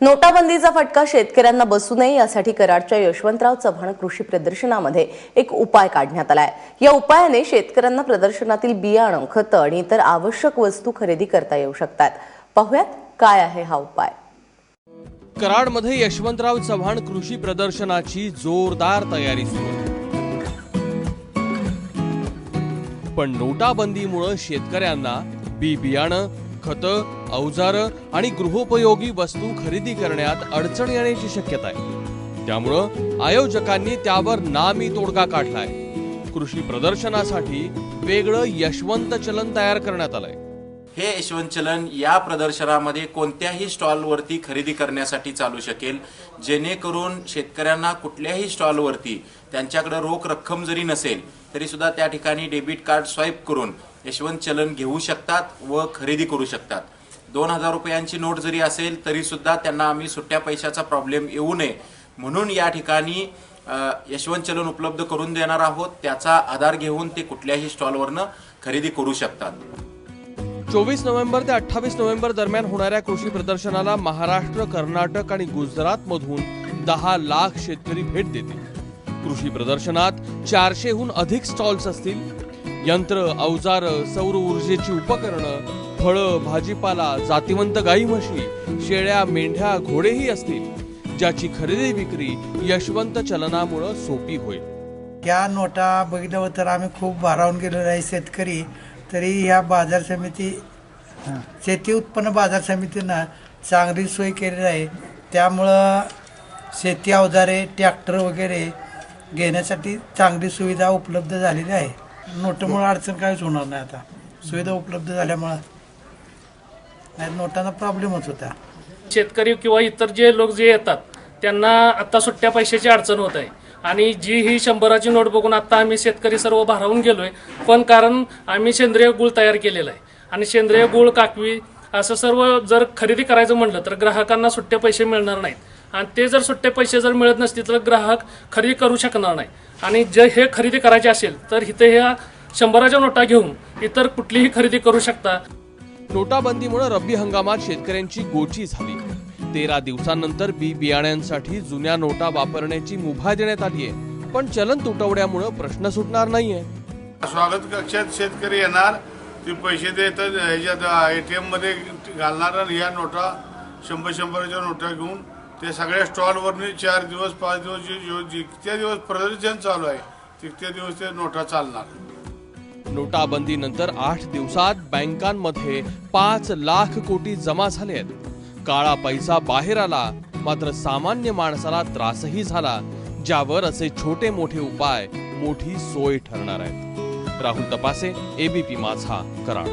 नोटाबंदीचा फटका शेतकऱ्यांना बसू नये यासाठी कराडच्या यशवंतराव चव्हाण कृषी प्रदर्शनामध्ये एक उपाय काढण्यात आलाय. या उपायाने शेतकऱ्यांना प्रदर्शनातील बियाणं खतं आणि इतर आवश्यक वस्तू खरेदी करता येऊ शकतात. पाहुयात काय आहे हा उपाय? कराडमध्ये यशवंतराव चव्हाण कृषी प्रदर्शनाची जोरदार तयारी सुरू पण नोटाबंदीमुळे शेतकऱ्यांना बी बियाणं खतं अवजारं आणि गृहोपयोगी वस्तू खरेदी करण्यात अडचण येण्याची शक्यता आहे. त्यामुळं आयोजकांनी त्यावर नामी तोडगा काढलाय. कृषी प्रदर्शनासाठी वेगळं यशवंत चलन तयार करण्यात आलंय. हे यशवंत चलन या प्रदर्शनामध्ये कोणत्याही स्टॉलवरती खरेदी करण्यासाठी चालू शकेल जेणेकरून शेतकऱ्यांना कुठल्याही स्टॉलवरती त्यांच्याकडे रोख रक्कम जरी नसेल तरी सुद्धा त्या ठिकाणी डेबिट कार्ड स्वाईप करून यशवंत चलन घेऊ शकतात व खरेदी करू शकतात. दोन हजार रुपयांची नोट जरी असेल तरी सुद्धा त्यांना आम्ही सुट्ट्या पैशाचा प्रॉब्लेम येऊ नये. म्हणून या ठिकाणी यशवंत चलन उपलब्ध करून देणार आहोत. त्याचा आधार घेऊन ते कुठल्याही स्टॉलवरनं खरेदी करू शकतात. चोवीस नोव्हेंबर ते अठ्ठावीस नोव्हेंबर दरम्यान होणाऱ्या कृषी प्रदर्शनाला महाराष्ट्र कर्नाटक आणि गुजरात मधून दहा लाख शेतकरी भेट देतील. कृषी प्रदर्शनात चारशेहून अधिक स्टॉल्स असतील. यंत्र अवजार सौर ऊर्जेची उपकरणं फळं भाजीपाला जातिवंत गाई म्हशी शेळ्या मेंढ्या घोडेही असतील ज्याची खरेदी विक्री यशवंत चलनामुळं सोपी होईल. या नोटा बघितल्यावर तर आम्ही खूप भारावून गेलेलो आहे शेतकरी. तरी ह्या बाजार समिती शेती उत्पन्न बाजार समितीनं चांगली सोय केलेली आहे. त्यामुळं शेती अवजारे ट्रॅक्टर वगैरे घेण्यासाठी चांगली सुविधा उपलब्ध झालेली आहे. नोटामुळे अडचण काहीच होणार नाही आता. सुविधा उपलब्ध झाल्यामुळं. नाही नोटांना प्रॉब्लेमच होता शेतकरी किंवा इतर जे लोक जे येतात त्यांना आता सुट्ट्या पैशाची अडचण होत आहे. आणि जी ही शंभराची नोट बघून आता आम्ही शेतकरी सर्व भारावून गेलोय पण कारण आम्ही सेंद्रिय गुळ तयार केलेला आहे. आणि सेंद्रिय गुळ काकवी असं सर्व जर खरेदी करायचं म्हणलं तर ग्राहकांना सुट्टे पैसे मिळणार नाहीत. आणि ते जर सुट्टे पैसे जर मिळत नसतील तर ग्राहक खरेदी करू शकणार नाही. आणि जे हे खरेदी करायचे असेल तर इथे ह्या शंभराच्या नोटा घेऊन इतर कुठलीही खरेदी करू शकता. नोटाबंदीमुळे रब्बी हंगामात शेतकऱ्यांची गोची झाली. तेरा दिवसांनंतर बी बियाण्यांसाठी जुन्या नोटा वापरण्याची मुभा देण्यात आली आहे. पण चलन तुटवड्यामुळे प्रश्न सुटणार नाहीये. स्वागत कक्षात शेतकरी येणार ते पैसे देतात ह्याच्यात ए टी एममध्ये घालणार ह्या नोटा शंभर शंभरच्या नोटा घेऊन ते सगळ्या स्टॉलवरनी चार दिवस पाच दिवस जितक्या दिवस प्रदर्शन चालू आहे तितक्या दिवस ते नोटा चालणार? नोटाबंदीनंतर आठ दिवसात बँकांमध्ये पाच लाख कोटी जमा झाले आहेत. काळा पैसा बाहेर आला मात्र सामान्य माणसाला त्रासही झाला ज्यावर असे छोटे मोठे उपाय मोठी सोय ठरणार आहेत. राहुल तपासे एबीपी माझा कराड.